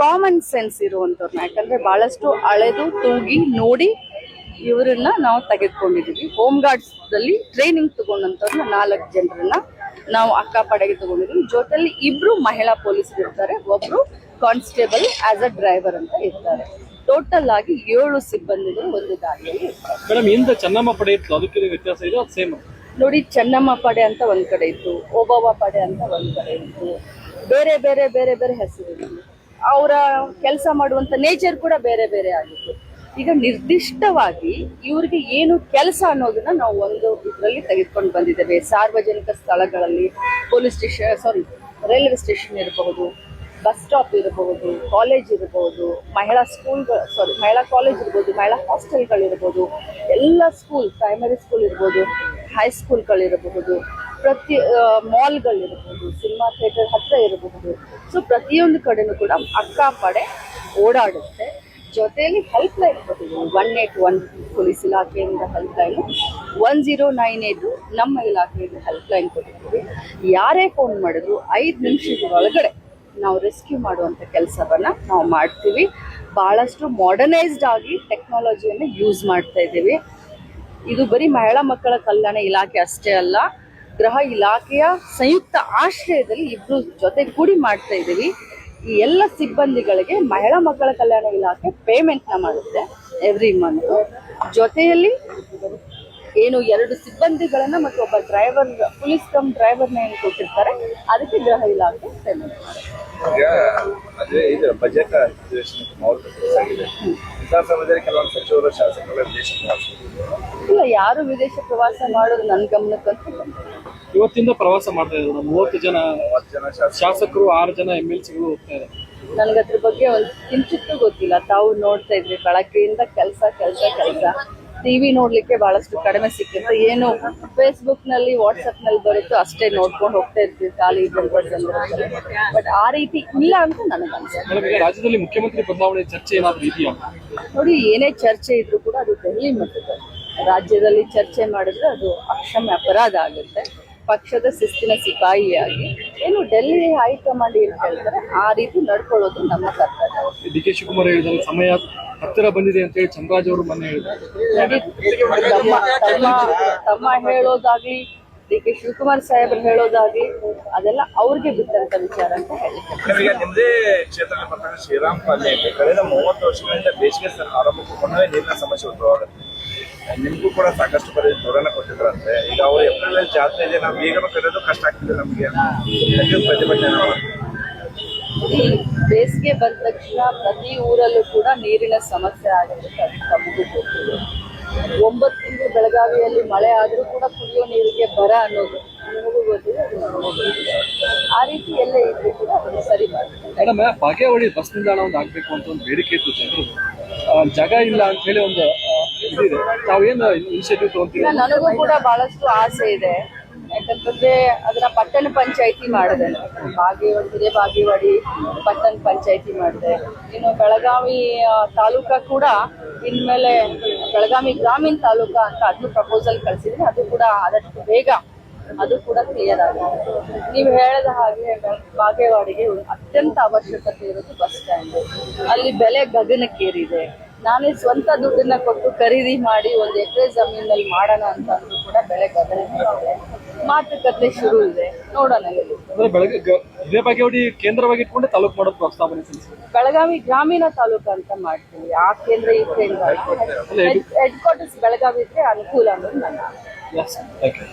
Common sense ಇರುವಂಥವ್ರನ್ನ. ಯಾಕಂದ್ರೆ ಬಹಳಷ್ಟು ಅಳೆದು ತೂಗಿ ನೋಡಿ ಇವರನ್ನ ನಾವು ತೆಗೆದುಕೊಂಡಿದೀವಿ ಹೋಮ್ ಗಾರ್ಡ್ಸ್ ದಲ್ಲಿ ಟ್ರೈನಿಂಗ್ ತಗೊಂಡಂತವ್ರನ್ನ ನಾಲ್ಕು ಜನರನ್ನ ನಾವು ಅಕ್ಕಪಡೆಗೆ ತಗೊಂಡಿದ್ದೀವಿ. ಜೊತೆಲಿ ಇಬ್ರು ಮಹಿಳಾ ಪೊಲೀಸರು ಇರ್ತಾರೆ. ಒಬ್ರು ಕಾನ್ಸ್ಟೇಬಲ್ ಆಸ್ ಅ ಡ್ರೈವರ್ ಅಂತ ಇರ್ತಾರೆ. ಟೋಟಲ್ ಆಗಿ ಏಳು ಸಿಬ್ಬಂದಿಗಳು ಒಂದು ದಾರಿಯಲ್ಲಿ ಮೇಡಮ್ ಹಿಂದೆ ಚೆನ್ನಮ್ಮ ಪಡೆ ಇತ್ತು. ಅದಕ್ಕೆ ವ್ಯತ್ಯಾಸ ಇದೆ ಅದು ಸೇಮ್ ನೋಡಿ ಚೆನ್ನಮ್ಮ ಪಡೆ ಅಂತ ಒಂದ್ ಕಡೆ ಇತ್ತು. ಓಬವ್ವ ಪಡೆ ಅಂತ ಒಂದ್ ಕಡೆ ಇತ್ತು. ಬೇರೆ ಬೇರೆ ಬೇರೆ ಬೇರೆ ಹೆಸರು ಅವರ ಕೆಲಸ ಮಾಡುವಂತ ನೇಚರ್ ಕೂಡ ಬೇರೆ ಬೇರೆ ಆಗಿತ್ತು. ಈಗ ನಿರ್ದಿಷ್ಟವಾಗಿ ಇವ್ರಿಗೆ ಏನು ಕೆಲಸ ಅನ್ನೋದನ್ನ ನಾವು ಒಂದು ಇದರಲ್ಲಿ ತೆಗೆದುಕೊಂಡು ಬಂದಿದ್ದೇವೆ. ಸಾರ್ವಜನಿಕ ಸ್ಥಳಗಳಲ್ಲಿ police station sorry railway station ಇರಬಹುದು ಬಸ್ ಸ್ಟಾಪ್ ಇರಬಹುದು ಕಾಲೇಜ್ ಇರಬಹುದು, ಮಹಿಳಾ ಸ್ಕೂಲ್ ಸಾರಿ ಮಹಿಳಾ ಕಾಲೇಜ್ ಇರ್ಬೋದು ಮಹಿಳಾ ಹಾಸ್ಟೆಲ್ಗಳಿರ್ಬೋದು ಎಲ್ಲ ಸ್ಕೂಲ್ ಪ್ರೈಮರಿ ಸ್ಕೂಲ್ ಇರ್ಬೋದು ಹೈಸ್ಕೂಲ್ಗಳಿರಬಹುದು ಪ್ರತಿ ಮಾಲ್ಗಳಿರ್ಬೋದು, ಸಿನಿಮಾ ಥಿಯೇಟರ್ ಹತ್ರ ಇರಬಹುದು ಸೊ ಪ್ರತಿಯೊಂದು ಕಡೆನೂ ಕೂಡ ಅಕ್ಕಾಪಡೆ ಓಡಾಡುತ್ತೆ. ಜೊತೆಯಲ್ಲಿ ಹೆಲ್ಪ್ ಲೈನ್ ಕೊಟ್ಟಿದ್ದೀವಿ ಒನ್ ಏಟ್ ಒನ್ ಪೊಲೀಸ್ ಇಲಾಖೆಯಿಂದ helpline one zero nine eight ನಮ್ಮ ಇಲಾಖೆಯಿಂದ ಹೆಲ್ಪ್ ಲೈನ್ ಕೊಟ್ಟಿದ್ದೀವಿ ಯಾರೇ ಫೋನ್ ಮಾಡಿದ್ರು ಐದು ನಿಮಿಷದ ಒಳಗಡೆ ನಾವು ರೆಸ್ಕ್ಯೂ ಮಾಡುವಂಥ ಕೆಲಸವನ್ನು ನಾವು ಮಾಡ್ತೀವಿ. ಭಾಳಷ್ಟು ಮಾಡರ್ನೈಸ್ಡ್ ಆಗಿ ಟೆಕ್ನಾಲಜಿಯನ್ನು ಯೂಸ್ ಮಾಡ್ತಾ ಇದ್ದೀವಿ. ಇದು ಬರೀ ಮಹಿಳಾ ಮಕ್ಕಳ ಕಲ್ಯಾಣ ಇಲಾಖೆ ಅಷ್ಟೇ ಅಲ್ಲ ಗೃಹ ಇಲಾಖೆಯ ಸಂಯುಕ್ತ ಆಶ್ರಯದಲ್ಲಿ ಇಬ್ರು ಜೊತೆ ಕೂಡಿ ಮಾಡ್ತಾ ಇದ್ದೀವಿ. ಈ ಎಲ್ಲ ಸಿಬ್ಬಂದಿಗಳಿಗೆ ಮಹಿಳಾ ಮಕ್ಕಳ ಕಲ್ಯಾಣ ಇಲಾಖೆ ಪೇಮೆಂಟ್ನ ಮಾಡುತ್ತೆ ಎವ್ರಿ ಮಂತ್ ಜೊತೆಯಲ್ಲಿ ಏನು ಎರಡು ಸಿಬ್ಬಂದಿಗಳನ್ನ ಮತ್ತು ಒಬ್ಬ ಡ್ರೈವರ್ ಪೊಲೀಸ್ ಕಮ್ ಡ್ರೈವರ್ನ ಏನು ಕೊಟ್ಟಿರ್ತಾರೆ ಅದಕ್ಕೆ ಗೃಹ ಇಲಾಖೆ ಪೇಮೆಂಟ್ ಮಾಡುತ್ತೆ. ಬಜೆಟ್ ಕೆಲವೊಂದು ಸಚಿವರು ಶಾಸಕರು ಇಲ್ಲ ಯಾರು ವಿದೇಶ ಪ್ರವಾಸ ಮಾಡೋದು ನನ್ನ ಗಮನಕ್ಕಂತ. ಇವತ್ತಿಂದ ಪ್ರವಾಸ ಮಾಡ್ತಾ ಇದ್ದಾರೆ. ಮೂವತ್ತು ಜನ ಮೂವತ್ತು ಜನ ಶಾಸಕರು. ಆರು ಜನ ಎಂ ಎಲ್ ಸಿಗಳು ಹೋಗ್ತಾ ಇದ್ದಾರೆ. ನನ್ಗೆ ಅದ್ರ ಬಗ್ಗೆ ಒಂದು ಕಿಂಚಿತ್ತೂ ಗೊತ್ತಿಲ್ಲ. ತಾವು ನೋಡ್ತಾ ಇದ್ರಿ ಬೆಳಗ್ಗೆಯಿಂದ ಕೆಲಸ ಕೆಲಸ ಕೆಲಸ. ಟಿವಿ ನೋಡ್ಲಿಕ್ಕೆ ಬಹಳಷ್ಟು ಕಡಿಮೆ ಸಿಕ್ಕಿತ್ತು. ಏನು ಫೇಸ್ಬುಕ್ನಲ್ಲಿ ವಾಟ್ಸ್ಆಪ್ನಲ್ಲಿ ಬರುತ್ತೋ ಅಷ್ಟೇ ನೋಡ್ಕೊಂಡು ಹೋಗ್ತಾ ಇರ್ತೀವಿ ಖಾಲಿ ಬಟ್ ಆ ರೀತಿ ಇಲ್ಲ ಅಂತ ನನಗೆ ಅನ್ಸುತ್ತೆ. ರಾಜ್ಯದಲ್ಲಿ ಮುಖ್ಯಮಂತ್ರಿ ಬದಲಾವಣೆ ಚರ್ಚೆ ಏನಾದ್ರು ಇದೆಯಾ? ನೋಡಿ ಏನೇ ಚರ್ಚೆ ಇದ್ರು ಕೂಡ ಅದು ದೆಹಲಿ ಮಟ್ಟದ ರಾಜ್ಯದಲ್ಲಿ ಚರ್ಚೆ ಮಾಡಿದ್ರೆ ಅದು ಅಕ್ಷಮ್ಯ ಅಪರಾಧ ಆಗುತ್ತೆ. ಪಕ್ಷದ ಶಿಸ್ತಿನ ಸಿಪಾಯಿಯಾಗಿ. ಏನು ಡೆಲ್ಲಿ ಹೈಕಮಾಂಡ್ ಏನ್ ಹೇಳ್ತಾರೆ ಆ ರೀತಿ ನಡ್ಕೊಳ್ಳೋದು ನಮ್ಮ ಕರ್ತವ್ಯ. ಡಿ ಕೆ ಶಿವಕುಮಾರ್ ಹೇಳಿದ್ದಾರೆ ಸಮಯ ಹತ್ತಿರ ಬಂದಿದೆ ಅಂತ ಹೇಳಿ ಚಂದ್ರಾಜ್ ಅವರು ಮೊನ್ನೆ ಹೇಳಿದ್ದಾರೆ. ತಮ್ಮ ತಮ್ಮ ತಮ್ಮ ಹೇಳೋದಾಗ್ಲಿ ಡಿ ಕೆ ಶಿವಕುಮಾರ್ ಸಾಹೇಬ್ರು ಹೇಳೋದಾಗ್ಲಿ ಅದೆಲ್ಲ ಅವ್ರಿಗೆ ಬಿಟ್ಟಂತ ವಿಚಾರ ಅಂತ ಹೇಳಿ ಈಗ ನಿಮ್ಮದೇ ಕ್ಷೇತ್ರದಲ್ಲಿ ಬರ್ತಕ್ಕಂಥ ಶ್ರೀರಾಮ್ ಕಳೆದ ಮೂವತ್ತು ವರ್ಷಗಳಿಂದ ಬೇಸಿಗೆ ಆರಂಭಕ್ಕೂ ನೀರಿನ ಸಮಸ್ಯೆ ಉದ್ಭವವಾಗುತ್ತೆ ನಿಮಗೂ ಕೂಡ ಸಾಕಷ್ಟು ಬರೀ ದೂರನ ಕೊಟ್ಟಿದ್ರಂತೆ ಈಗ ಅವ್ರು ಏಪ್ರಿಲ್ ಅಲ್ಲಿ ಜಾತ್ರೆ ಇದೆ ನಾವು ಈಗ ಕರೆಯೋದು ಕಷ್ಟ ಆಗ್ತಿದೆ ನಮಗೆ. ಪ್ರತಿಭಟನೆ ಬೇಸಿಗೆ ಬಂದ ತಕ್ಷಣ ಪ್ರತಿ ಊರಲ್ಲೂ ಕೂಡ ನೀರಿನ ಸಮಸ್ಯೆ ಆಗುತ್ತೆ ಅದು ತಮಗೂ ಗೊತ್ತಿದೆ. ಒಂಬತ್ತು ತಿಂಗಳು ಬೆಳಗಾವಿಯಲ್ಲಿ ಮಳೆ ಆದರೂ ಕೂಡ ಕುಡಿಯೋ ನೀರಿಗೆ ಬರ ಅನ್ನೋದು ನಿಮಗೂ ಗೊತ್ತಿದೆ. ಆ ರೀತಿ ಎಲ್ಲ ಇದ್ರೆ ಕೂಡ ಅದನ್ನು ಸರಿ ಮಾಡ್ತಾರೆ ಮೇಡಮ್ ಬಾಗೇವಾಡಿ ಬಸ್ ನಿಲ್ದಾಣ ಒಂದು ಆಗ್ಬೇಕು ಅಂತ ಒಂದು ಬೇಡಿಕೆ ಇತ್ತು ಜನರು. ಜಾಗ ಇಲ್ಲ ಅಂತ ಹೇಳಿ ಒಂದು ಇದಿದೆ ತಾವೇನು ಇನಿಷಿಯೇಟಿವ್ ತಗೊಂತೀವಿ ನನಗೂ ಕೂಡ ಬಹಳಷ್ಟು ಆಸೆ ಇದೆ. ಯಾಕಂತಂದ್ರೆ ಅದನ್ನ ಪಟ್ಟಣ ಪಂಚಾಯತಿ ಮಾಡಿದೆ. ಬಾಗೇವಾಡಿ ಬಾಗಿವಾಡಿ ಪಟ್ಟಣ ಪಂಚಾಯತಿ ಮಾಡಿದೆ. ಇನ್ನು ಬೆಳಗಾವಿ ತಾಲೂಕ ಕೂಡ ಇನ್ಮೇಲೆ ಬೆಳಗಾವಿ ಗ್ರಾಮೀಣ ತಾಲೂಕ ಅಂತ ಅದು ಪ್ರಪೋಸಲ್ ಕಳಿಸಿದ್ರೆ ಅದು ಕೂಡ ಆದಷ್ಟು ಬೇಗ ಅದು ಕೂಡ ಕ್ಲಿಯರ್ ಆಗುತ್ತೆ ನೀವು ಹೇಳಿದ ಹಾಗೆ ಬಾಗೇವಾಡಿಗೆ ಅತ್ಯಂತ ಅವಶ್ಯಕತೆ ಇರೋದು ಬಸ್ ಸ್ಟ್ಯಾಂಡ್. ಅಲ್ಲಿ ಬೆಲೆ ಗಗನಕ್ಕೇರಿದೆ. ನಾನೇ ಸ್ವಂತ ದುಡ್ಡನ್ನ ಕೊಟ್ಟು ಖರೀದಿ ಮಾಡಿ ಒಂದು ಎಕರೆ ಜಮೀನಲ್ಲಿ ಮಾಡೋಣ ಅಂತ ಅಂದ್ರೂ ಕೂಡ ಬೆಳೆ ಗಗನಕ್ಕೇರಿದೆ ಮಾತುಕತೆ ಶುರು ಇದೆ. ನೋಡೋಣ ಎಲ್ಲಿ ಅಂದ್ರೆ ಬೆಳಗ್ಗೆ ಗ- ಇದೇ ಬಾಗೇವಾಡಿ ಕೇಂದ್ರವಾಗಿ ಇಟ್ಕೊಂಡೆ ತಾಲೂಕು ಮಾಡೋದು ಪ್ರಸ್ತಾವನೆ ಸಲ್ಲಿಸಿದೆ ಬೆಳಗಾವಿ ಗ್ರಾಮೀಣ ತಾಲೂಕು ಅಂತ ಮಾಡ್ತೀವಿ. ಆ ಕೇಂದ್ರ ಈ ಕೇಂದ್ರ. ಹೆಡ್ ಕ್ವಾರ್ಟರ್ಸ್ ಬೆಳಗಾವಿ ಇದ್ರೆ ಅನುಕೂಲ ಅನ್ನೋದು ನನ್ನ ಎಸ್ ಥ್ಯಾಂಕ್ ಯು